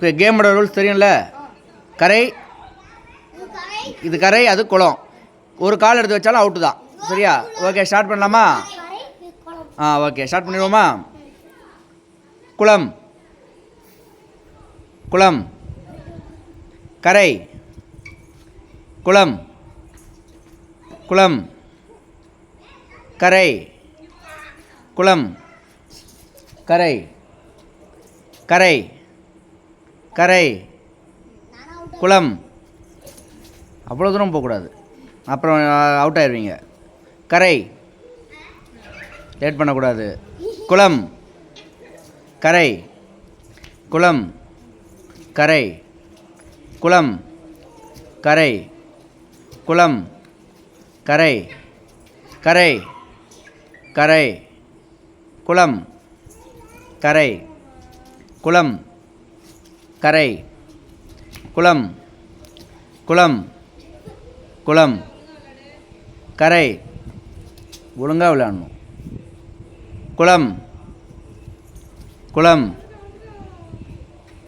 கேமோட ரூல்ஸ் தெரியும்ல? கரை இது கரை அது குளம். ஒரு கால் எடுத்து வச்சாலும் அவுட்டு தான். சரியா? ஓகே ஸ்டார்ட் பண்ணலாமா? ஆ ஓகே ஸ்டார்ட் பண்ணிடுவோமா? குளம். குளம். கரை. குளம். குளம். கரை. குளம். கரை. கரை. கரை குளம். அவ்வளோ தூரம் போகக்கூடாது. அப்புறம் அவுட் ஆயிடுவீங்க கரை. லேட் பண்ணக்கூடாது. குளம். கரை. குளம். கரை. குளம். கரை. குளம். கரை. கரை. கரை. குளம். கரை. குளம். கரை. குளம். குளம். குளம். கரை. ஒழுங்காக விளையாடணும். குளம். குளம்.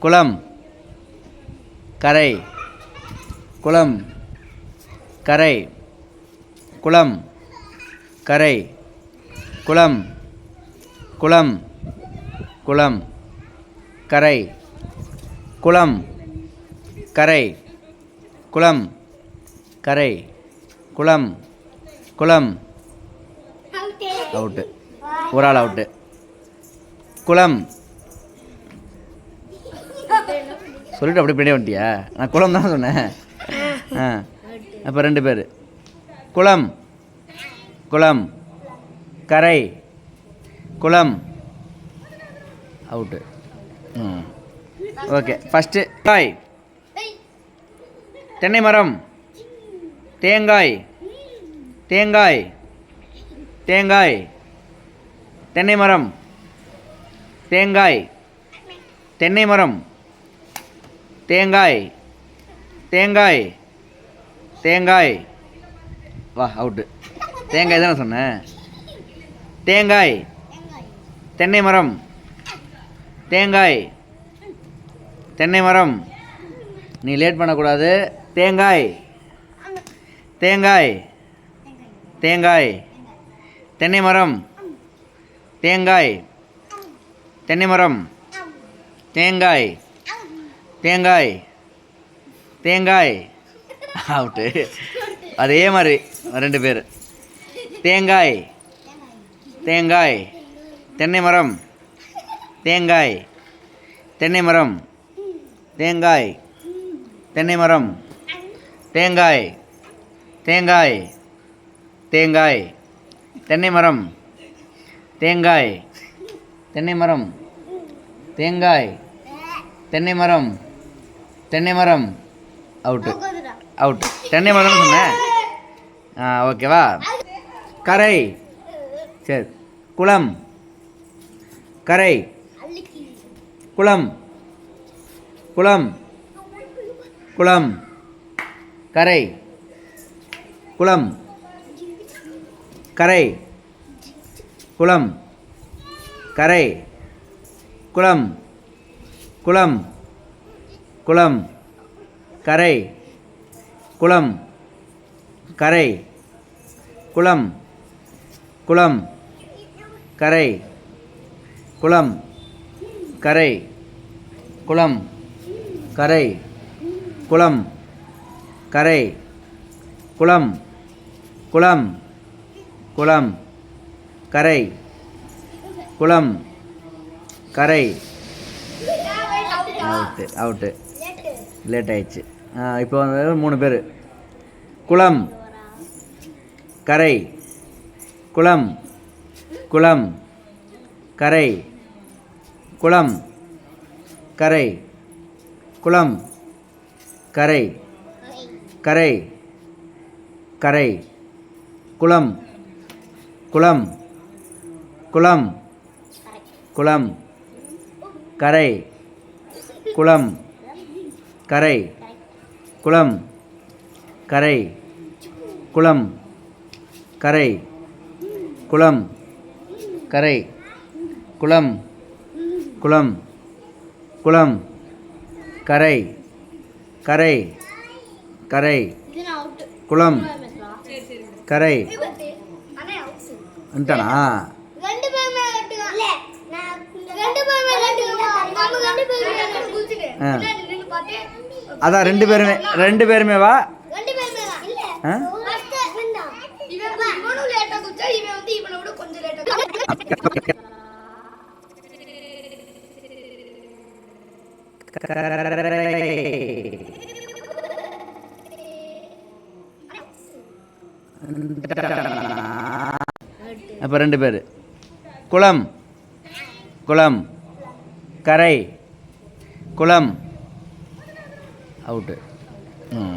குளம். கரை. குளம். கரை. குளம். கரை. குளம். குளம். குளம். கரை. குளம் கரை குளம் கரை குளம் குளம். அவுட்டு ஒரு ஆள் அவுட்டு குளம். சொல்லிட்டு அப்படியே பின்னாடி வந்துட்டியா? நான் குளம் தான் சொன்னேன். ஆ. அப்போ ரெண்டு பேர். குளம். குளம். கரை. குளம். அவுட்டு ம். ஓகே ஃபஸ்ட்டு காய். தென்னை மரம். தேங்காய். தேங்காய். தேங்காய். தென்னை மரம். தேங்காய். தென்னை மரம். தேங்காய். தேங்காய். தேங்காய். வா அவுட்டு தேங்காய் தானே சொன்னேன் தேங்காய். தென்னை மரம். தேங்காய். தென்னை மரம். நீ லேட் பண்ணக்கூடாது. தேங்காய். தேங்காய். தேங்காய். தென்னை மரம். தேங்காய். தென்னை மரம். தேங்காய். தேங்காய். தேங்காய். அவுட்டு அதே மாதிரி ரெண்டு பேர். தேங்காய். தேங்காய். தென்னை மரம். தேங்காய். தென்னை மரம். தேங்காய். தென்னை மரம். தேங்காய். தேங்காய். தேங்காய். தென்னை மரம். தேங்காய். தென்னை மரம். தேங்காய். தென்னை மரம். தென்னை மரம். அவுட்டு அவுட் தென்னை மரம்னு சொன்னேன் ஆ ஓகேவா கரை. சரி. குளம். கரை. குளம். குளம். குளம். கரை. குளம். கரை. குளம். கரை. குளம். குளம். குளம். கரை. குளம். கரை. குளம். குளம். கரை. குளம். கரை. குளம். கரை குளம் கரை குளம் குளம் குளம் கரை குளம் கரை. அவுட்டு அவுட்டு லேட் ஆயிடுச்சு. இப்போ வந்து மூணு பேர். குளம் கரை குளம் குளம் கரை குளம் கரை. குளம் கரை கரை கரை குளம் குளம் குளம் குளம் கரை குளம் கரை குளம் கரை குளம் கரை குளம் கரை குளம் குளம் குளம் கரை கரை கரை குளம் கரை. அண்ணே ரெண்டு பேருமே ரெண்டு பேருமே அதான் ரெண்டு பேருமே ரெண்டு பேருமே வா ரெண்டு பேருமே இவன் வந்து இவனை விட கொஞ்சம் அப்போ ரெண்டு பேர். குளம். குளம். கரை. குளம். அவுட்டு ம்.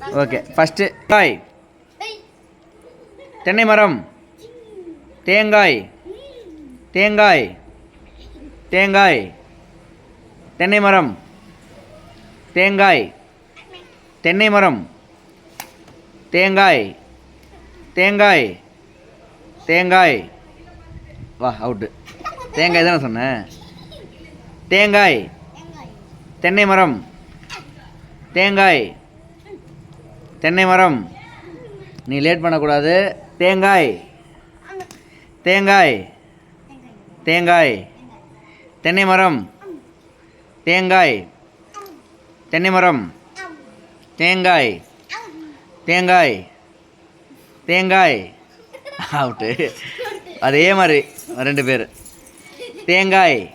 ஓகே ஃபஸ்ட்டு காய். தென்னை மரம். தேங்காய். தேங்காய். தேங்காய். தென்னை மரம். தேங்காய். தென்னை மரம். தேங்காய். தேங்காய். தேங்காய். வா அவுட்டு தேங்காய் தானே சொன்னேன். தேங்காய். தென்னை மரம். தேங்காய். தென்னை மரம். நீ லேட் பண்ணக்கூடாது. தேங்காய். தேங்காய். தேங்காய். தென்னை மரம். தேங்காய். தென்னை மரம். தேங்காய். தேங்காய். தேங்காய். அவுட்டு அதே மாதிரி ரெண்டு பேர். தேங்காய்.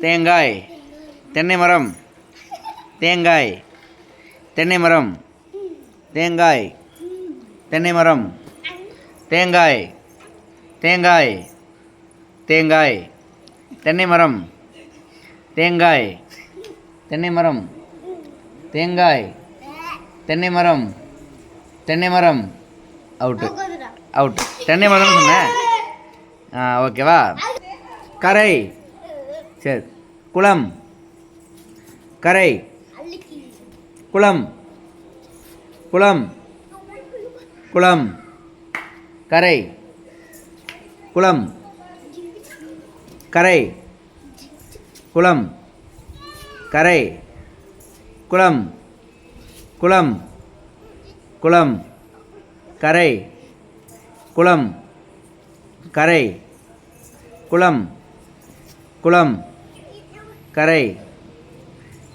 தேங்காய். தென்னை மரம். தேங்காய். தென்னை மரம். தேங்காய். தென்னை மரம். தேங்காய். தேங்காய். தேங்காய். தென்னை மரம். தேங்காய். தென்னை மரம். தேங்காய். தென்னை மரம். தென்னை மரம். அவுட்டு அவுட் தென்னை மரம் சொன்னேன். ஆ ஓகேவா கரை. சரி. குளம். கரை. குளம். குளம். குளம். கரை. குளம். கரை. குளம் கரை குளம் குளம் குளம் கரை குளம் கரை குளம் குளம் கரை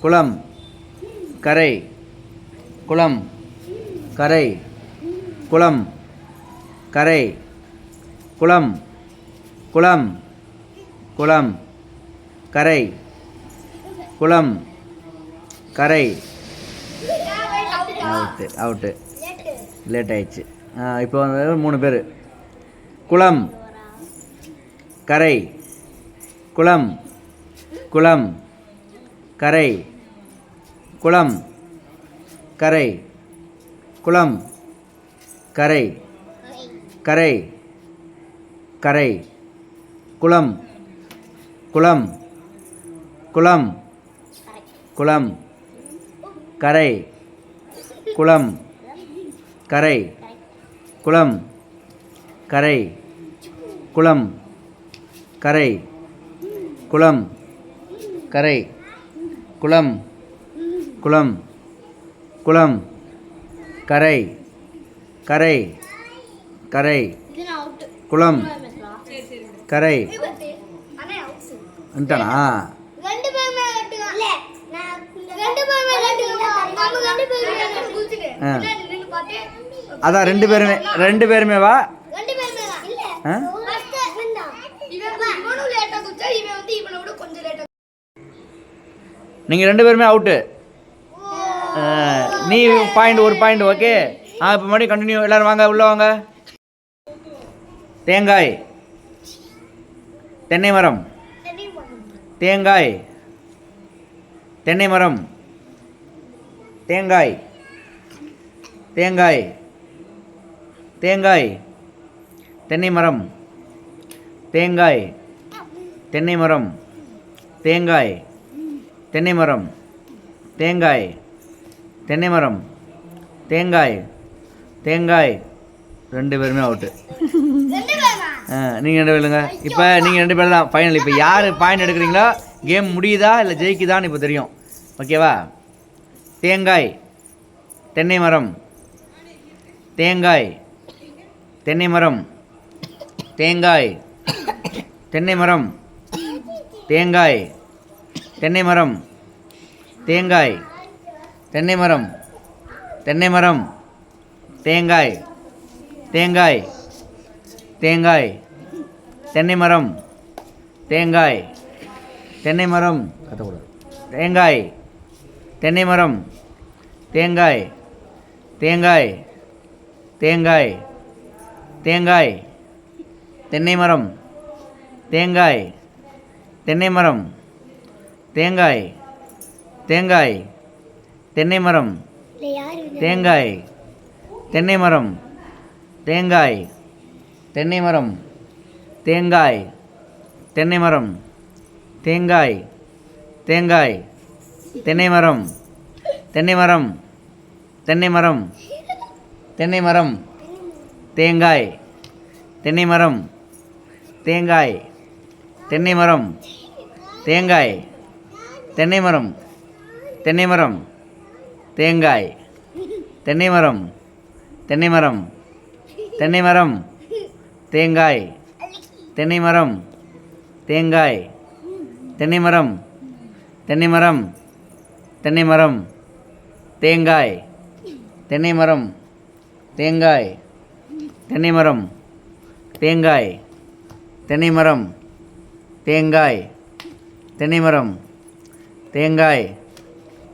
குளம் கரை குளம் கரை குளம் கரை குளம் குளம் குளம் கரை. குளம். கரை. அவுட்டு அவுட்டு லேட் ஆயிடுச்சு. இப்போ வந்து மூணு பேர். குளம். கரை. குளம். குளம். கரை. குளம். கரை. குளம். கரை. கரை. கரை. குளம். குளம். குளம். குளம். கரை. குளம். கரை. குளம். கரை. குளம். கரை. குளம். கரை. குளம். குளம். குளம். கரை. கரை. கரை. குளம். கரை. அண்ணே அவுட் வந்துட்டானா ரெண்டு பேருமே கட்டுங்க இல்ல நான் ரெண்டு பேருமே கட்டுங்க நம்ம ரெண்டு பேருமே குளிச்சிட்டு ஆ. பின்னாடி நின்னு பார்த்தே அதான் ரெண்டு பேருமே ரெண்டு பேருமே வா. ரெண்டு பேருமே தான் இல்ல ஆ? ஃபர்ஸ்ட் இவன் தான் இவன் இவனும் லேட்டா குளிச்சா இவன் வந்து இவனை விட கொஞ்சம் லேட்டா நீங்கள் ரெண்டு பேருமே அவுட்டு நீ பாயிண்ட் ஒரு பாயிண்ட் ஓகே ஆ இப்போ மறுபடியும் கண்டினியூ எல்லோரும் வாங்க உள்ளே வாங்க. தேங்காய். தென்னை மரம். தேங்காய். தென்னை மரம். தேங்காய். தேங்காய். தேங்காய். தென்னை மரம். தேங்காய். தென்னை மரம். தேங்காய். தென்னை மரம். தேங்காய். தென்னை மரம். தேங்காய். தேங்காய். ரெண்டு பேருமே அவுட்டு நீங்கள் ரெண்டு பேருங்க. இப்போ நீங்கள் ரெண்டு பேர் தான். ஃபைனல் இப்போ யார் பாயிண்ட் எடுக்கிறீங்களோ கேம் முடியுதா இல்லை ஜெயிக்குதான்னு இப்போ தெரியும். ஓகேவா தேங்காய். தென்னை மரம். தேங்காய். தென்னை மரம். தேங்காய். தென்னை மரம். தேங்காய். தென்னை மரம். தேங்காய். தென்னை மரம். தென்னை மரம். தேங்காய். தேங்காய். தேங்காய். தென்னை மரம். தேங்காய். தென்னை மரம். கத்தக்கூடாது தேங்காய். தென்னை மரம். தேங்காய். தேங்காய். தேங்காய் தேங்காய் தென்னை மரம் தேங்காய் தென்னை மரம் தேங்காய் தேங்காய் தென்னை மரம் தேங்காய் தென்னை மரம் தேங்காய் தென்னை மரம் தேங்காய் தென்னை மரம் தேங்காய் தேங்காய் தென்னை மரம் தென்னை மரம் தென்னை மரம் தென்னை மரம் தேங்காய். தென்னை மரம் தேங்காய். தென்னை மரம் தேங்காய். தென்னை மரம் தென்னை மரம் தேங்காய். தென்னை மரம் தென்னை மரம் தென்னை மரம் தேங்காய். தென்னை மரம் தேங்காய். தென்னை மரம் தென்னை மரம் தென்னை மரம் தேங்காய். தென்னை மரம் தேங்காய் தென்னை மரம் தேங்காய் தென்னை மரம் தேங்காய் தென்னை மரம் தேங்காய்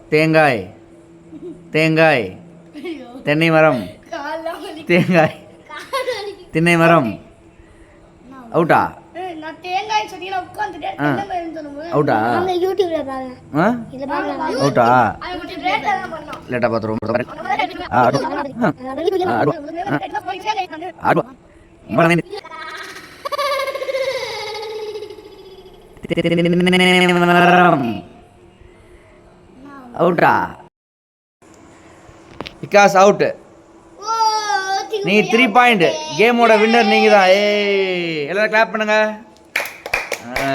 தேங்காய் தேங்காய் தென்னை மரம் தேங்காய் தென்னை மரம் அவுட்டா? சொன்னீங்க. தென்னை சொல்லும்போது அவுட்டா? அவங்க யூடியூப்ல பாருங்க. ஆ? இத பாருங்க. அவுட்டா? அது கொஞ்சம் லேட்டா தான் பண்ணோம். ஆ ஆடு ஆடு அவுட்டா? விகாஸ் அவுட்டு. நீ த்ரீ பாயிண்ட் கேமோட வின்னர் நீங்கள் தான் ஏய் எல்லாரும் கிளாப் பண்ணுங்க. ஆ.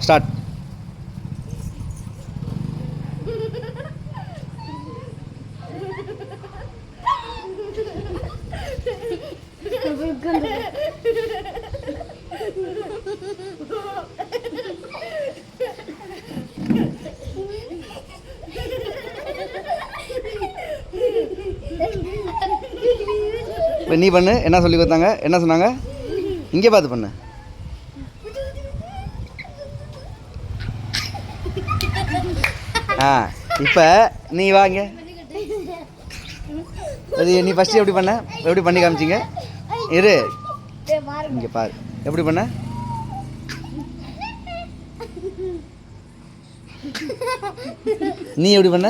ஸ்டார்ட் நீ பண்ணு. என்ன சொல்லி கொடுத்தாங்க? என்ன சொன்னாங்க? இங்கே பார்த்து பண்ணு. ஆ இப்போ நீ வாங்க அது நீ ஃபஸ்ட்டு எப்படி பண்ண? எப்படி பண்ணி காமிச்சிங்க? இரு. இங்கே பாரு. எப்படி பண்ண? நீ எப்படி பண்ண?